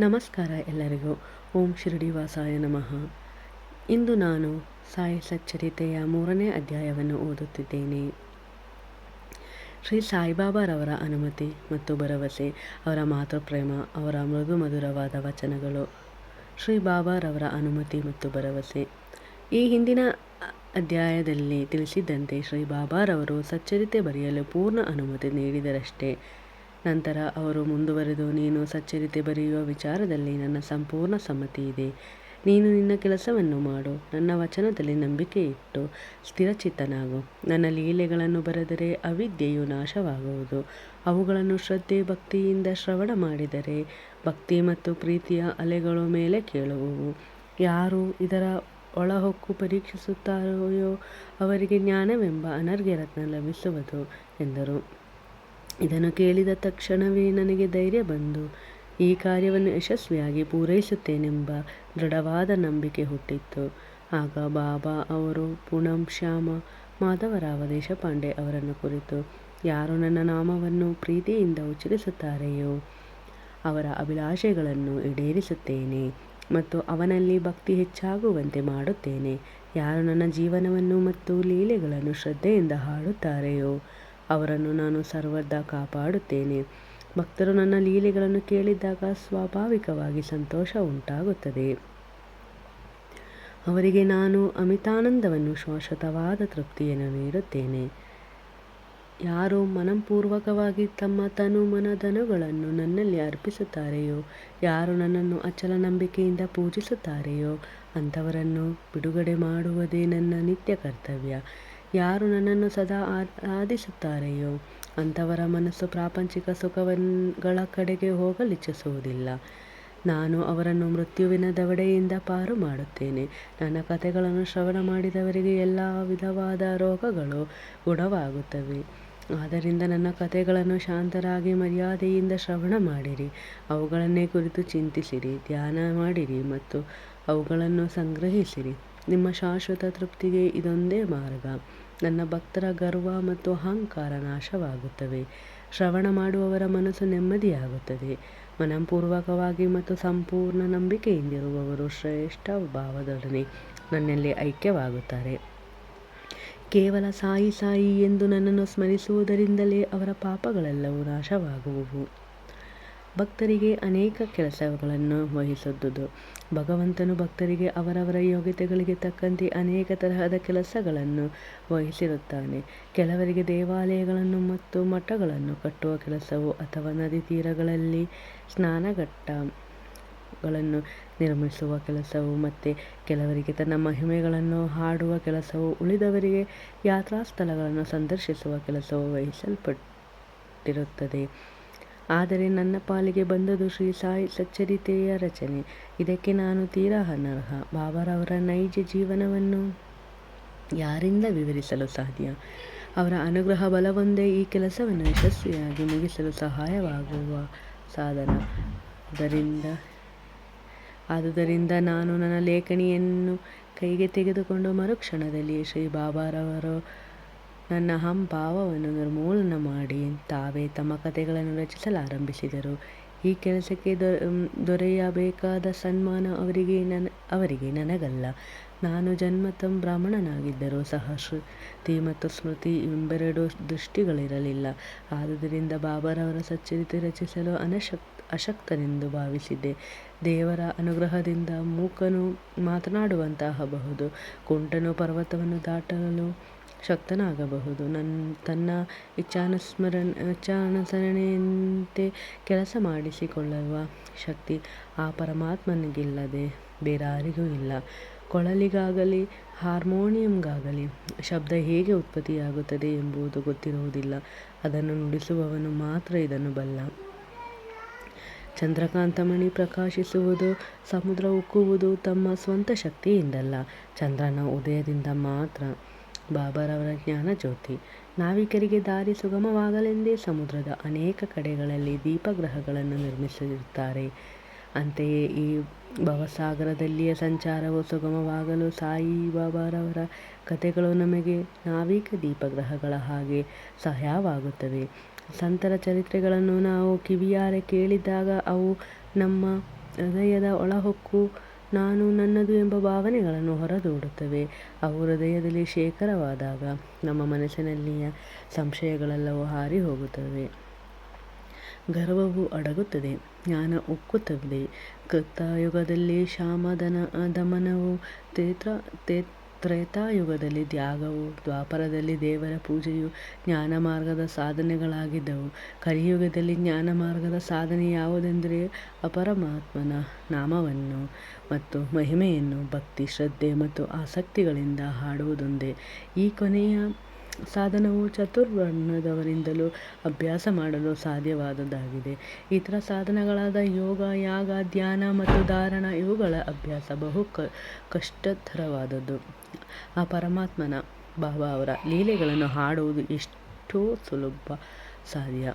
ನಮಸ್ಕಾರ ಎಲ್ಲರಿಗೂ. ಓಂ ಶಿರಡಿ ವಾಸಾಯ ನಮಃ. ಇಂದು ನಾನು ಸಾಯಿ ಸಚ್ಚರಿತೆಯ ಮೂರನೇ ಅಧ್ಯಾಯವನ್ನು ಓದುತ್ತಿದ್ದೇನೆ. ಶ್ರೀ ಸಾಯಿಬಾಬಾರವರ ಅನುಮತಿ ಮತ್ತು ಭರವಸೆ, ಅವರ ಮಾತೃಪ್ರೇಮ, ಅವರ ಮೃದು ಮಧುರವಾದ ವಚನಗಳು, ಶ್ರೀ ಬಾಬಾರವರ ಅನುಮತಿ ಮತ್ತು ಭರವಸೆ. ಈ ಹಿಂದಿನ ಅಧ್ಯಾಯದಲ್ಲಿ ತಿಳಿಸಿದ್ದಂತೆ ಶ್ರೀ ಬಾಬಾರವರು ಸಚ್ಚರಿತೆ ಬರೆಯಲು ಪೂರ್ಣ ಅನುಮತಿ ನೀಡಿದರಷ್ಟೇ. ನಂತರ ಅವರು ಮುಂದುವರೆದು, ನೀನು ಸಚ್ಚರಿತೆ ಬರೆಯುವ ವಿಚಾರದಲ್ಲಿ ನನ್ನ ಸಂಪೂರ್ಣ ಸಮ್ಮತಿ ಇದೆ. ನೀನು ನಿನ್ನ ಕೆಲಸವನ್ನು ಮಾಡು. ನನ್ನ ವಚನದಲ್ಲಿ ನಂಬಿಕೆ ಇಟ್ಟು ಸ್ಥಿರಚಿತ್ತನಾಗು. ನನ್ನ ಲೀಲೆಗಳನ್ನು ಬರೆದರೆ ಅವಿದ್ಯೆಯು ನಾಶವಾಗುವುದು. ಅವುಗಳನ್ನು ಶ್ರದ್ಧೆ ಭಕ್ತಿಯಿಂದ ಶ್ರವಣ ಮಾಡಿದರೆ ಭಕ್ತಿ ಮತ್ತು ಪ್ರೀತಿಯ ಅಲೆಗಳು ಮೇಲೆ ಕೇಳುವವು. ಯಾರು ಇದರ ಒಳಹೊಕ್ಕು ಪರೀಕ್ಷಿಸುತ್ತಾರೆಯೋ ಅವರಿಗೆ ಜ್ಞಾನವೆಂಬ ಅನರ್ಘ್ಯ ರತ್ನ ಲಭಿಸುವುದು, ಎಂದರು. ಇದನ್ನು ಕೇಳಿದ ತಕ್ಷಣವೇ ನನಗೆ ಧೈರ್ಯ ಬಂದು, ಈ ಕಾರ್ಯವನ್ನು ಯಶಸ್ವಿಯಾಗಿ ಪೂರೈಸುತ್ತೇನೆಂಬ ದೃಢವಾದ ನಂಬಿಕೆ ಹುಟ್ಟಿತ್ತು. ಆಗ ಬಾಬಾ ಅವರು ಪುಣಂ ಶ್ಯಾಮ ಮಾಧವರಾವ ದೇಶಪಾಂಡೆ ಅವರನ್ನು ಕುರಿತು, ಯಾರು ನನ್ನ ನಾಮವನ್ನು ಪ್ರೀತಿಯಿಂದ ಉಚ್ಚರಿಸುತ್ತಾರೆಯೋ, ಅವರ ಅಭಿಲಾಷೆಗಳನ್ನು ಈಡೇರಿಸುತ್ತೇನೆ ಮತ್ತು ಅವನಲ್ಲಿ ಭಕ್ತಿ ಹೆಚ್ಚಾಗುವಂತೆ ಮಾಡುತ್ತೇನೆ. ಯಾರು ನನ್ನ ಜೀವನವನ್ನು ಮತ್ತು ಲೀಲೆಗಳನ್ನು ಶ್ರದ್ಧೆಯಿಂದ ಹಾಡುತ್ತಾರೆಯೋ ಅವರನ್ನು ನಾನು ಸರ್ವದಾ ಕಾಪಾಡುತ್ತೇನೆ. ಭಕ್ತರು ನನ್ನ ಲೀಲೆಗಳನ್ನು ಕೇಳಿದಾಗ ಸ್ವಾಭಾವಿಕವಾಗಿ ಸಂತೋಷ ಉಂಟಾಗುತ್ತದೆ. ಅವರಿಗೆ ನಾನು ಅಮಿತಾನಂದವನ್ನು ಶಾಶ್ವತವಾದ ತೃಪ್ತಿಯನ್ನು ನೀಡುತ್ತೇನೆ. ಯಾರು ಮನಪೂರ್ವಕವಾಗಿ ತಮ್ಮ ತನು ಮನಧನುಗಳನ್ನು ನನ್ನಲ್ಲಿ ಅರ್ಪಿಸುತ್ತಾರೆಯೋ, ಯಾರು ನನ್ನನ್ನು ಅಚಲ ನಂಬಿಕೆಯಿಂದ ಪೂಜಿಸುತ್ತಾರೆಯೋ, ಅಂಥವರನ್ನು ಬಿಡುಗಡೆ ಮಾಡುವುದೇ ನನ್ನ ನಿತ್ಯ ಕರ್ತವ್ಯ. ಯಾರು ನನ್ನನ್ನು ಸದಾ ಆರಾಧಿಸುತ್ತಾರೆಯೋ ಅಂಥವರ ಮನಸ್ಸು ಪ್ರಾಪಂಚಿಕ ಸುಖವನ್ಗಳ ಕಡೆಗೆ ಹೋಗಲಿಚ್ಛಿಸುವುದಿಲ್ಲ. ನಾನು ಅವರನ್ನು ಮೃತ್ಯುವಿನ ದವಡೆಯಿಂದ ಪಾರು ಮಾಡುತ್ತೇನೆ. ನನ್ನ ಕಥೆಗಳನ್ನು ಶ್ರವಣ ಮಾಡಿದವರಿಗೆ ಎಲ್ಲ ವಿಧವಾದ ರೋಗಗಳು ಗುಣವಾಗುತ್ತವೆ. ಆದ್ದರಿಂದ ನನ್ನ ಕಥೆಗಳನ್ನು ಶಾಂತರಾಗಿ ಮರ್ಯಾದೆಯಿಂದ ಶ್ರವಣ ಮಾಡಿರಿ. ಅವುಗಳನ್ನೇ ಕುರಿತು ಚಿಂತಿಸಿರಿ, ಧ್ಯಾನ ಮಾಡಿರಿ ಮತ್ತು ಅವುಗಳನ್ನು ಸಂಗ್ರಹಿಸಿರಿ. ನಿಮ್ಮ ಶಾಶ್ವತ ತೃಪ್ತಿಗೆ ಇದೊಂದೇ ಮಾರ್ಗ. ನನ್ನ ಭಕ್ತರ ಗರ್ವ ಮತ್ತು ಅಹಂಕಾರ ನಾಶವಾಗುತ್ತವೆ. ಶ್ರವಣ ಮಾಡುವವರ ಮನಸ್ಸು ನೆಮ್ಮದಿಯಾಗುತ್ತದೆ. ಮನಂಪೂರ್ವಕವಾಗಿ ಮತ್ತು ಸಂಪೂರ್ಣ ನಂಬಿಕೆಯಿಂದಿರುವವರು ಶ್ರೇಷ್ಠ ಭಾವದೊಡನೆ ನನ್ನಲ್ಲಿ ಐಕ್ಯವಾಗುತ್ತಾರೆ. ಕೇವಲ ಸಾಯಿ ಸಾಯಿ ಎಂದು ನನ್ನನ್ನು ಸ್ಮರಿಸುವುದರಿಂದಲೇ ಅವರ ಪಾಪಗಳೆಲ್ಲವೂ ನಾಶವಾಗುವುವು. ಭಕ್ತರಿಗೆ ಅನೇಕ ಕೆಲಸಗಳನ್ನು ವಹಿಸುವುದು ಭಗವಂತನು ಭಕ್ತರಿಗೆ ಅವರವರ ಯೋಗ್ಯತೆಗಳಿಗೆ ತಕ್ಕಂತೆ ಅನೇಕ ತರಹದ ಕೆಲಸಗಳನ್ನು ವಹಿಸಿರುತ್ತಾನೆ. ಕೆಲವರಿಗೆ ದೇವಾಲಯಗಳನ್ನು ಮತ್ತು ಮಠಗಳನ್ನು ಕಟ್ಟುವ ಕೆಲಸವು ಅಥವಾ ನದಿ ತೀರಗಳಲ್ಲಿ ಸ್ನಾನಘಟ್ಟಗಳನ್ನು ನಿರ್ಮಿಸುವ ಕೆಲಸವು ಮತ್ತು ಕೆಲವರಿಗೆ ತನ್ನ ಮಹಿಮೆಗಳನ್ನು ಹಾಡುವ ಕೆಲಸವು, ಉಳಿದವರಿಗೆ ಯಾತ್ರಾ ಸ್ಥಳಗಳನ್ನು ಸಂದರ್ಶಿಸುವ ಕೆಲಸವು ವಹಿಸಲ್ಪಟ್ಟಿರುತ್ತದೆ. ಆದರೆ ನನ್ನ ಪಾಲಿಗೆ ಬಂದದು ಶ್ರೀ ಸಾಯಿ ಸಚ್ಚರಿತೆಯ ರಚನೆ. ಇದಕ್ಕೆ ನಾನು ತೀರಾ ಅನರ್ಹ. ಬಾಬಾರವರ ನೈಜ ಜೀವನವನ್ನು ಯಾರಿಂದ ವಿವರಿಸಲು ಸಾಧ್ಯ? ಅವರ ಅನುಗ್ರಹ ಬಲವೊಂದೇ ಈ ಕೆಲಸವನ್ನು ಯಶಸ್ವಿಯಾಗಿ ಮುಗಿಸಲು ಸಹಾಯವಾಗುವ ಸಾಧನ. ಅದರಿಂದ ಆದುದರಿಂದ ನಾನು ನನ್ನ ಲೇಖನಿಯನ್ನು ಕೈಗೆ ತೆಗೆದುಕೊಂಡು ಮರುಕ್ಷಣದಲ್ಲಿ ಶ್ರೀ ಬಾಬಾರವರು ನನ್ನ ಅಹಂಭಾವವನ್ನು ನಿರ್ಮೂಲನ ಮಾಡಿ ತಾವೇ ತಮ್ಮ ಕಥೆಗಳನ್ನು ರಚಿಸಲಾರಂಭಿಸಿದರು ಈ ಕೆಲಸಕ್ಕೆ ದೊರೆಯಬೇಕಾದ ಸನ್ಮಾನ ಅವರಿಗೆ ನನ್ನ ಅವರಿಗೆ ನನಗಲ್ಲ. ನಾನು ಜನ್ಮತಂ ಬ್ರಾಹ್ಮಣನಾಗಿದ್ದರೂ ಸಹ ಶ್ರುತಿ ಮತ್ತು ಸ್ಮೃತಿ ಎಂಬೆರಡು ದೃಷ್ಟಿಗಳಿರಲಿಲ್ಲ. ಆದುದರಿಂದ ಬಾಬಾರವರ ಸಚ್ಚರಿತೆ ರಚಿಸಲು ಅನಶಕ್, ಅಶಕ್ತನೆಂದು ಭಾವಿಸಿದ್ದೆ. ದೇವರ ಅನುಗ್ರಹದಿಂದ ಮೂಕನು ಮಾತನಾಡುವಂತಹಬಹುದು ಕುಂಟನು ಪರ್ವತವನ್ನು ದಾಟಲು ಶಕ್ತನಾಗಬಹುದು. ನನ್ನ ತನ್ನ ಇಚ್ಛಾನುಸ್ಮರಣ, ಇಚ್ಛಾನುಸರಣೆಯಂತೆ ಕೆಲಸ ಮಾಡಿಸಿಕೊಳ್ಳುವ ಶಕ್ತಿ ಆ ಪರಮಾತ್ಮನಿಗಿಲ್ಲದೆ ಬೇರಾರಿಗೂ ಇಲ್ಲ. ಕೊಳಲಿಗಾಗಲಿ, ಹಾರ್ಮೋನಿಯಂಗಾಗಲಿ, ಶಬ್ದ ಹೇಗೆ ಉತ್ಪತ್ತಿಯಾಗುತ್ತದೆ ಎಂಬುದು ಗೊತ್ತಿರುವುದಿಲ್ಲ. ಅದನ್ನು ನುಡಿಸುವವನು ಮಾತ್ರ ಇದನ್ನು ಬಲ್ಲ. ಚಂದ್ರಕಾಂತಮಣಿ ಪ್ರಕಾಶಿಸುವುದು, ಸಮುದ್ರ ಉಕ್ಕುವುದು ತಮ್ಮ ಸ್ವಂತ ಶಕ್ತಿಯಿಂದಲ್ಲ. ಚಂದ್ರನ ಉದಯದಿಂದ ಮಾತ್ರ. ಬಾಬಾರವರ ಜ್ಞಾನ ಜ್ಯೋತಿ. ನಾವಿಕರಿಗೆ ದಾರಿ ಸುಗಮವಾಗಲೆಂದೇ ಸಮುದ್ರದ ಅನೇಕ ಕಡೆಗಳಲ್ಲಿ ದೀಪಗ್ರಹಗಳನ್ನು ನಿರ್ಮಿಸಿರುತ್ತಾರೆ. ಅಂತೆಯೇ ಈ ಭವಸಾಗರದಲ್ಲಿಯ ಸಂಚಾರವು ಸುಗಮವಾಗಲು ಸಾಯಿ ಬಾಬಾರವರ ಕಥೆಗಳು ನಮಗೆ ನಾವಿಕ ದೀಪಗ್ರಹಗಳ ಹಾಗೆ ಸಹಾಯವಾಗುತ್ತವೆ. ಸಂತರ ಚರಿತ್ರೆಗಳನ್ನು ನಾವು ಕಿವಿಯಾರೆ ಕೇಳಿದಾಗ ಅವು ನಮ್ಮ ಹೃದಯದ ಒಳಹೊಕ್ಕು ನಾನು ನನ್ನದು ಎಂಬ ಭಾವನೆಗಳನ್ನು ಹೊರದೂಡುತ್ತವೆ. ಅವು ಹೃದಯದಲ್ಲಿ ಶೇಖರವಾದಾಗ ನಮ್ಮ ಮನಸ್ಸಿನಲ್ಲಿಯ ಸಂಶಯಗಳೆಲ್ಲವೂ ಹಾರಿ ಹೋಗುತ್ತವೆ ಗರ್ವವು ಅಡಗುತ್ತದೆ, ಜ್ಞಾನ ಉಕ್ಕುತ್ತದೆ. ಕೃತಾಯುಗದಲ್ಲಿ ಶಾಮಧನ ದಮನವು ತೇತ್ರ ತೇ ತ್ರೇತಾಯುಗದಲ್ಲಿ ತ್ಯಾಗವು, ದ್ವಾಪರದಲ್ಲಿ ದೇವರ ಪೂಜೆಯು ಜ್ಞಾನ ಮಾರ್ಗದ ಸಾಧನೆಗಳಾಗಿದ್ದವು. ಕಲಿಯುಗದಲ್ಲಿ ಜ್ಞಾನ ಮಾರ್ಗದ ಸಾಧನೆ ಯಾವುದೆಂದರೆ ಅಪರಮಾತ್ಮನ ನಾಮವನ್ನು ಮತ್ತು ಮಹಿಮೆಯನ್ನು, ಭಕ್ತಿ, ಶ್ರದ್ಧೆ ಮತ್ತು ಆಸಕ್ತಿಗಳಿಂದ ಹಾಡುವುದೊಂದೇ. ಈ ಕೊನೆಯ ಸಾಧನವು ಚತುರ್ವರ್ಣದವರಿಂದಲೂ ಅಭ್ಯಾಸ ಮಾಡಲು ಸಾಧ್ಯವಾದದ್ದಾಗಿದೆ. ಇತರ ಸಾಧನಗಳಾದ ಯೋಗ, ಯಾಗ, ಧ್ಯಾನ ಮತ್ತು ಧಾರಣ ಇವುಗಳ ಅಭ್ಯಾಸ ಬಹು ಕಷ್ಟತರವಾದದ್ದು. ಆ ಪರಮಾತ್ಮನ ಬಾಬಾ ಅವರ ಲೀಲೆಗಳನ್ನು ಹಾಡುವುದು ಎಷ್ಟೋ ಸುಲಭ ಸಾಧ್ಯ.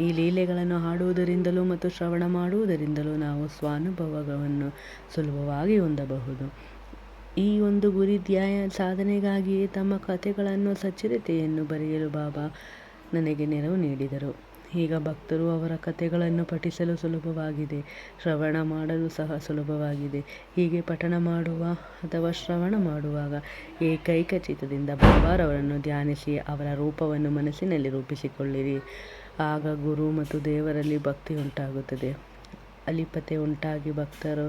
ಈ ಲೀಲೆಗಳನ್ನು ಹಾಡುವುದರಿಂದಲೂ ಮತ್ತು ಶ್ರವಣ ಮಾಡುವುದರಿಂದಲೂ ನಾವು ಸ್ವಾನುಭವವನ್ನು ಸುಲಭವಾಗಿ ಹೊಂದಬಹುದು. ಈ ಒಂದು ಗುರಿ ಧ್ಯಾಯ ಸಾಧನೆಗಾಗಿಯೇ ತಮ್ಮ ಕಥೆಗಳನ್ನು ಸಚ್ಚರಿತೆಯನ್ನು ಬರೆಯಲು ಬಾಬಾ ನನಗೆ ನೆರವು ನೀಡಿದರು. ಈಗ ಭಕ್ತರು ಅವರ ಕಥೆಗಳನ್ನು ಪಠಿಸಲು ಸುಲಭವಾಗಿದೆ, ಶ್ರವಣ ಮಾಡಲು ಸಹ ಸುಲಭವಾಗಿದೆ. ಹೀಗೆ ಪಠಣ ಮಾಡುವ ಅಥವಾ ಶ್ರವಣ ಮಾಡುವಾಗ ಏಕೈಕ ಚಿತ್ತದಿಂದ ಬಾಬಾರವರನ್ನು ಧ್ಯಾನಿಸಿ ಅವರ ರೂಪವನ್ನು ಮನಸ್ಸಿನಲ್ಲಿ ರೂಪಿಸಿಕೊಳ್ಳಿರಿ. ಆಗ ಗುರು ಮತ್ತು ದೇವರಲ್ಲಿ ಭಕ್ತಿ ಉಂಟಾಗುತ್ತದೆ. ಅಲಿಪತೆ ಉಂಟಾಗಿ ಭಕ್ತರು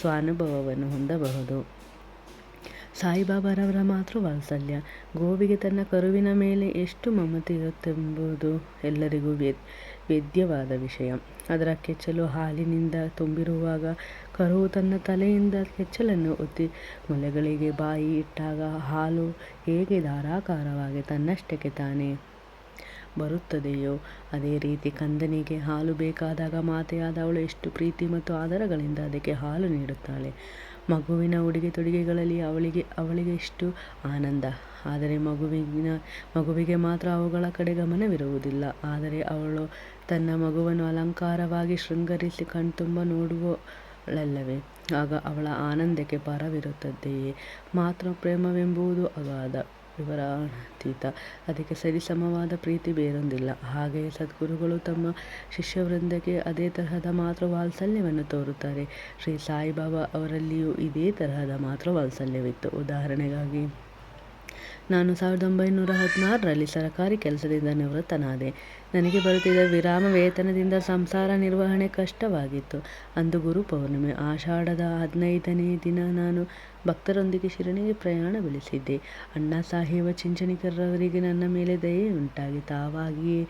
ಸ್ವಾನುಭವವನ್ನು ಹೊಂದಬಹುದು. ಸಾಯಿಬಾಬಾರವರ ಮಾತ್ರ ವಾತ್ಸಲ್ಯ. ಗೋವಿಗೆ ತನ್ನ ಕರುವಿನ ಮೇಲೆ ಎಷ್ಟು ಮಮತೆ ಇರುತ್ತೆಂಬುದು ಎಲ್ಲರಿಗೂ ವೇದ್ಯವಾದ ವಿಷಯ. ಅದರ ಕೆಚ್ಚಲು ಹಾಲಿನಿಂದ ತುಂಬಿರುವಾಗ ಕರುವು ತನ್ನ ತಲೆಯಿಂದ ಕೆಚ್ಚಲನ್ನು ಒತ್ತಿ ಮೊಲೆಗಳಿಗೆ ಬಾಯಿ ಇಟ್ಟಾಗ ಹಾಲು ಹೇಗೆ ಧಾರಾಕಾರವಾಗಿ ತನ್ನಷ್ಟಕ್ಕೆ ತಾನೇ ಬರುತ್ತದೆಯೋ, ಅದೇ ರೀತಿ ಕಂದನಿಗೆ ಹಾಲು ಬೇಕಾದಾಗ ಮಾತೆಯಾದವಳು ಎಷ್ಟು ಪ್ರೀತಿ ಮತ್ತು ಆಧಾರಗಳಿಂದ ಅದಕ್ಕೆ ಹಾಲು ನೀಡುತ್ತಾಳೆ. ಮಗುವಿನ ಉಡುಗೆ ತೊಡುಗೆಗಳಲ್ಲಿ ಅವಳಿಗೆ ಅವಳಿಗೆ ಎಷ್ಟು ಆನಂದ. ಆದರೆ ಮಗುವಿನ, ಮಗುವಿಗೆ ಮಾತ್ರ ಅವುಗಳ ಕಡೆ ಗಮನವಿರುವುದಿಲ್ಲ. ಆದರೆ ಅವಳು ತನ್ನ ಮಗುವನ್ನು ಅಲಂಕಾರವಾಗಿ ಶೃಂಗರಿಸಿ ಕಣ್ತುಂಬ ನೋಡುವಳಲ್ಲವೇ? ಆಗ ಅವಳ ಆನಂದಕ್ಕೆ ಪರವಿರುತ್ತದೆಯೇ ಮಾತೃ ಪ್ರೇಮವೆಂಬುದು ಅಗಾಧ. ವಿವರಣಾತೀತ ಅದಕ್ಕೆ ಸರಿಸಮವಾದ ಪ್ರೀತಿ ಬೇರೊಂದಿಲ್ಲ. ಹಾಗೆಯೇ ಸದ್ಗುರುಗಳು ತಮ್ಮ ಶಿಷ್ಯವೃಂದಕ್ಕೆ ಅದೇ ತರಹದ ಮಾತೃ ವಾತ್ಸಲ್ಯವನ್ನು ತೋರುತ್ತಾರೆ. ಶ್ರೀ ಸಾಯಿಬಾಬಾ ಅವರಲ್ಲಿಯೂ ಇದೇ ತರಹದ ಮಾತೃ ವಾತ್ಸಲ್ಯವಿತ್ತು. ಉದಾಹರಣೆಗಾಗಿ ನಾನು ಸಾವಿರದ ಒಂಬೈನೂರ ಹದಿನಾರರಲ್ಲಿ ಸರಕಾರಿ ಕೆಲಸದಿಂದ ನಿವೃತ್ತನಾದೆ. ನನಗೆ ಬರುತ್ತಿದ್ದ ವಿರಾಮ ವೇತನದಿಂದ ಸಂಸಾರ ನಿರ್ವಹಣೆ ಕಷ್ಟವಾಗಿತ್ತು. ಅಂದು ಗುರು ಪೌರ್ಣಿಮೆ ಆಷಾಢದ ಹದಿನೈದನೇ ದಿನ ನಾನು ಭಕ್ತರೊಂದಿಗೆ ಶಿರಣಿಗೆ ಪ್ರಯಾಣ ಬೆಳೆಸಿದ್ದೆ. ಅಣ್ಣಾ ಸಾಹೇಬ ಚಿಂಚಣಿಕರವರಿಗೆ ನನ್ನ ಮೇಲೆ ದಯೆ ಉಂಟಾಗಿ ತಾವಾಗಿಯೇ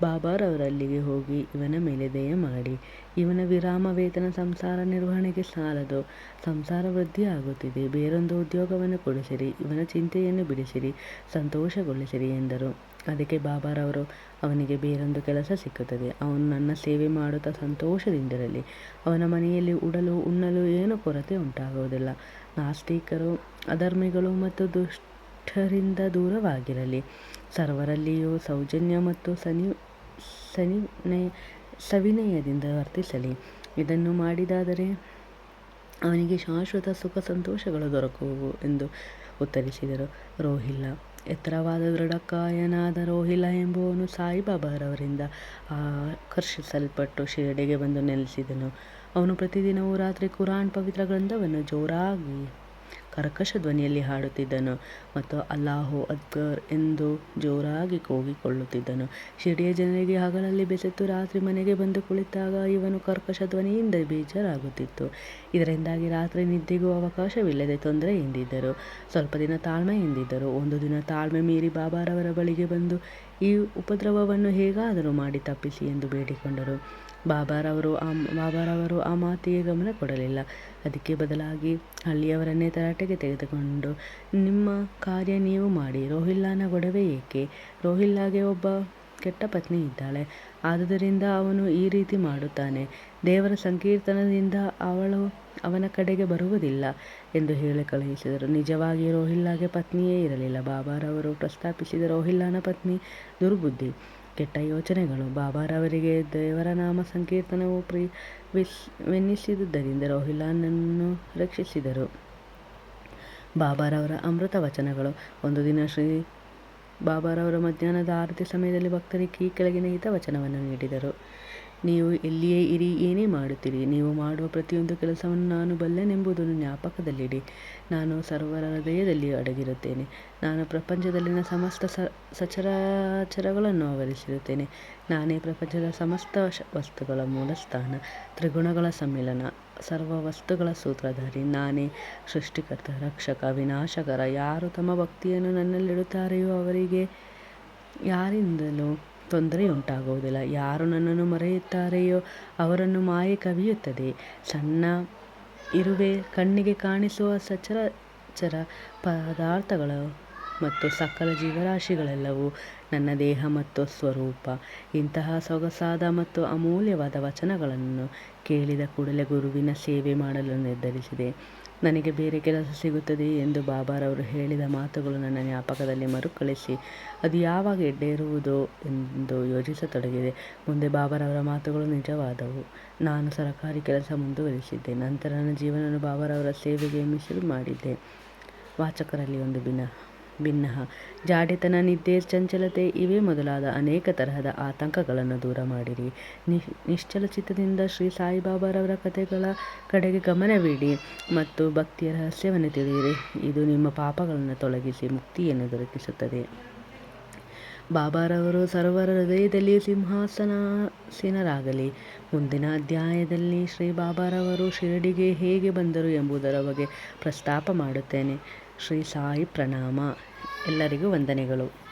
ಬಾಬಾರವರಲ್ಲಿಗೆ ಹೋಗಿ ಇವನ ಮೇಲೆ ದಯೆ ಮಾಡಿ. ಇವನ ವಿರಾಮ ವೇತನ ಸಂಸಾರ ನಿರ್ವಹಣೆಗೆ ಸಾಲದು. ಸಂಸಾರ ವೃದ್ಧಿಯಾಗುತ್ತಿದೆ. ಬೇರೊಂದು ಉದ್ಯೋಗವನ್ನು ಕೊಡಿಸಿರಿ. ಇವನ ಚಿಂತೆಯನ್ನು ಬಿಡಿಸಿರಿ. ಸಂತೋಷಗೊಳಿಸಿರಿ ಎಂದರು. ಅದಕ್ಕೆ ಬಾಬಾರವರು ಅವನಿಗೆ ಬೇರೊಂದು ಕೆಲಸ ಸಿಕ್ಕುತ್ತದೆ. ಅವನು ನನ್ನ ಸೇವೆ ಮಾಡುತ್ತಾ ಸಂತೋಷದಿಂದಿರಲಿ. ಅವನ ಮನೆಯಲ್ಲಿ ಉಡಲು, ಉಣ್ಣಲು ಏನೂ ಕೊರತೆ ಉಂಟಾಗುವುದಿಲ್ಲ. ನಾಸ್ತಿಕರು, ಅಧರ್ಮಿಗಳು ಮತ್ತು ದುಷ್ಟರಿಂದ ದೂರವಾಗಿರಲಿ. ಸರ್ವರಲ್ಲಿಯೂ ಸೌಜನ್ಯ ಮತ್ತು ಸನಿ ಸನಿನಯ ಸವಿನಯದಿಂದ ವರ್ತಿಸಲಿ. ಇದನ್ನು ಮಾಡಿದಾದರೆ ಅವನಿಗೆ ಶಾಶ್ವತ ಸುಖ ಸಂತೋಷಗಳು ದೊರಕುವವು ಎಂದು ಉತ್ತರಿಸಿದರು. ರೋಹಿಲ್ಲ, ಎತ್ತರವಾದ ದೃಢಕಾಯನಾದ ರೋಹಿಲ ಎಂಬುವನು ಸಾಯಿಬಾಬಾರವರಿಂದ ಆಕರ್ಷಿಸಲ್ಪಟ್ಟು ಶಿರಡಿಗೆ ಬಂದು ನೆಲೆಸಿದನು. ಅವನು ಪ್ರತಿದಿನವೂ ರಾತ್ರಿ ಕುರಾನ್ ಪವಿತ್ರ ಗ್ರಂಥವನ್ನು ಜೋರಾಗಿ ಕರ್ಕಶ ಧ್ವನಿಯಲ್ಲಿ ಹಾಡುತ್ತಿದ್ದನು ಮತ್ತು ಅಲ್ಲಾಹು ಅಕ್ಬರ್ ಎಂದು ಜೋರಾಗಿ ಕೂಗಿಕೊಳ್ಳುತ್ತಿದ್ದನು. ಶಿಡಿಯ ಜನರಿಗೆ ಹಗಲಲ್ಲಿ ಬೆಸೆತು ರಾತ್ರಿ ಮನೆಗೆ ಬಂದು ಕುಳಿತಾಗ ಇವನು ಕರ್ಕಶ ಧ್ವನಿಯಿಂದ ಬೇಜಾರಾಗುತ್ತಿತ್ತು. ಇದರಿಂದಾಗಿ ರಾತ್ರಿ ನಿದ್ದೆಗೂ ಅವಕಾಶವಿಲ್ಲದೆ ತೊಂದರೆ ಎಂದಿದ್ದರು ಸ್ವಲ್ಪ ದಿನ ತಾಳ್ಮೆ ಎಂದಿದ್ದರು ಒಂದು ದಿನ ತಾಳ್ಮೆ ಮೀರಿ ಬಾಬಾರವರ ಬಳಿಗೆ ಬಂದು ಈ ಉಪದ್ರವವನ್ನು ಹೇಗಾದರೂ ಮಾಡಿ ತಪ್ಪಿಸಿ ಎಂದು ಬೇಡಿಕೊಂಡರು. ಬಾಬಾರವರು ಆ ಬಾಬಾರವರು ಆ ಮಾತಿಗೆ ಗಮನ ಕೊಡಲಿಲ್ಲ. ಅದಕ್ಕೆ ಬದಲಾಗಿ ಹಳ್ಳಿಯವರನ್ನೇ ತರಾಟೆಗೆ ತೆಗೆದುಕೊಂಡು, ನಿಮ್ಮ ಕಾರ್ಯ ನೀವು ಮಾಡಿ. ರೋಹಿಲ್ಲಾನ ಗೊಡವೆ ಏಕೆ? ರೋಹಿಲ್ಲಾಗೆ ಒಬ್ಬ ಕೆಟ್ಟ ಪತ್ನಿ ಇದ್ದಾಳೆ. ಆದುದರಿಂದ ಅವನು ಈ ರೀತಿ ಮಾಡುತ್ತಾನೆ. ದೇವರ ಸಂಕೀರ್ತನದಿಂದ ಅವಳು ಅವನ ಕಡೆಗೆ ಬರುವುದಿಲ್ಲ ಎಂದು ಹೇಳಿ ಕಳುಹಿಸಿದರು. ನಿಜವಾಗಿ ರೋಹಿಲ್ಲಾಗೆ ಪತ್ನಿಯೇ ಇರಲಿಲ್ಲ. ಬಾಬಾರವರು ಪ್ರಸ್ತಾಪಿಸಿದ ರೋಹಿಲ್ಲಾನ ಪತ್ನಿ ದುರ್ಬುದ್ಧಿ. ಕೆಟ್ಟ ಯೋಚನೆಗಳು. ಬಾಬಾರವರಿಗೆ ದೇವರ ನಾಮ ಸಂಕೀರ್ತನವು ಪ್ರೀ ವಿಸ್ ರೋಹಿಲಾನನ್ನು ರಕ್ಷಿಸಿದರು. ಬಾಬಾರವರ ಅಮೃತ ವಚನಗಳು. ಒಂದು ದಿನ ಶ್ರೀ ಬಾಬಾರವರು ಮಧ್ಯಾಹ್ನದ ಆರತಿ ಸಮಯದಲ್ಲಿ ಭಕ್ತರಿಗೆ ಈ ಕೆಳಗಿನ ಹಿತವಚನವನ್ನು ನೀಡಿದರು. ನೀವು ಎಲ್ಲಿಯೇ ಇರಿ, ಏನೇ ಮಾಡುತ್ತೀರಿ, ನೀವು ಮಾಡುವ ಪ್ರತಿಯೊಂದು ಕೆಲಸವನ್ನು ನಾನು ಬಲ್ಲೆನೆಂಬುದನ್ನು ಜ್ಞಾಪಕದಲ್ಲಿಡಿ. ನಾನು ಸರ್ವರ ಹೃದಯದಲ್ಲಿ ಅಡಗಿರುತ್ತೇನೆ. ನಾನು ಪ್ರಪಂಚದಲ್ಲಿನ ಸಮಸ್ತ ಸ, ಸಚರಾಚರಗಳನ್ನು ಆವರಿಸಿರುತ್ತೇನೆ. ನಾನೇ ಪ್ರಪಂಚದ ಸಮಸ್ತ ವಸ್ತುಗಳ ಮೂಲಸ್ಥಾನ, ತ್ರಿಗುಣಗಳ ಸಮ್ಮಿಲನ ಸರ್ವ ವಸ್ತುಗಳ ಸೂತ್ರಧಾರಿ. ನಾನೇ ಸೃಷ್ಟಿಕರ್ತ, ರಕ್ಷಕ, ವಿನಾಶಕರ. ಯಾರು ತಮ್ಮ ಭಕ್ತಿಯನ್ನು ನನ್ನಲ್ಲಿಡುತ್ತಾರೆಯೋ ಅವರಿಗೆ ಯಾರಿಂದಲೂ ತೊಂದರೆಯುಂಟಾಗುವುದಿಲ್ಲ ಯಾರು ನನ್ನನ್ನು ಮರೆಯುತ್ತಾರೆಯೋ ಅವರನ್ನು ಮಾಯೆ ಕವಿಯುತ್ತದೆ. ಸಣ್ಣ ಇರುವೆ ಕಣ್ಣಿಗೆ ಕಾಣಿಸುವ ಸಚರಾಚರ ಪದಾರ್ಥಗಳು ಮತ್ತು ಸಕಲ ಜೀವರಾಶಿಗಳೆಲ್ಲವೂ ನನ್ನ ದೇಹ ಮತ್ತು ಸ್ವರೂಪ. ಇಂತಹ ಸೊಗಸಾದ ಮತ್ತು ಅಮೂಲ್ಯವಾದ ವಚನಗಳನ್ನು ಕೇಳಿದ ಕೂಡಲೇ ಗುರುವಿನ ಸೇವೆ ಮಾಡಲು ನಿರ್ಧರಿಸಿದೆ. ನನಗೆ ಬೇರೆ ಕೆಲಸ ಸಿಗುತ್ತದೆ ಎಂದು ಬಾಬಾರವರು ಹೇಳಿದ ಮಾತುಗಳು ನನ್ನ ಜ್ಞಾಪಕದಲ್ಲಿ ಮರುಕಳಿಸಿ, ಅದು ಯಾವಾಗ ಎಡ್ಡೇರುವುದು ಎಂದು ಯೋಚಿಸತೊಡಗಿದೆ. ಮುಂದೆ ಬಾಬಾರವರ ಮಾತುಗಳು ನಿಜವಾದವು. ನಾನು ಸರಕಾರಿ ಕೆಲಸ ಮುಂದುವರಿಸಿದ್ದೆ, ನಂತರ ನನ್ನ ಜೀವನವನ್ನು ಬಾಬಾರವರ ಸೇವೆಗೆ ಮೀಸಲು ಮಾಡಿದ್ದೆ. ವಾಚಕರಲ್ಲಿ ಒಂದು ಭಿನ್ನ. ಜಾಡಿತನ ನಿದ್ದೆ, ಚಂಚಲತೆ ಇವೇ ಮೊದಲಾದ ಅನೇಕ ತರಹದ ಆತಂಕಗಳನ್ನು ದೂರ ಮಾಡಿರಿ. ನಿಶ್ಚಲ ಚಿತ್ತದಿಂದ ಶ್ರೀ ಸಾಯಿಬಾಬಾರವರ ಕಥೆಗಳ ಕಡೆಗೆ ಗಮನವಿಡಿ ಮತ್ತು ಭಕ್ತಿಯ ರಹಸ್ಯವನ್ನು ತಿಳಿಯಿರಿ. ಇದು ನಿಮ್ಮ ಪಾಪಗಳನ್ನು ತೊಲಗಿಸಿ ಮುಕ್ತಿಯನ್ನು ದೊರಕಿಸುತ್ತದೆ. ಬಾಬಾರವರು ಸರ್ವರ ಹೃದಯದಲ್ಲಿ ಸಿಂಹಾಸನಾಸೀನರಾಗಲಿ. ಮುಂದಿನ ಅಧ್ಯಾಯದಲ್ಲಿ ಶ್ರೀ ಬಾಬಾರವರು ಶಿರಡಿಗೆ ಹೇಗೆ ಬಂದರು ಎಂಬುದರ ಬಗ್ಗೆ ಪ್ರಸ್ತಾಪ ಮಾಡುತ್ತೇನೆ. ಶ್ರೀ ಸಾಯಿ ಪ್ರಣಾಮ. ಎಲ್ಲರಿಗೂ ವಂದನೆಗಳು.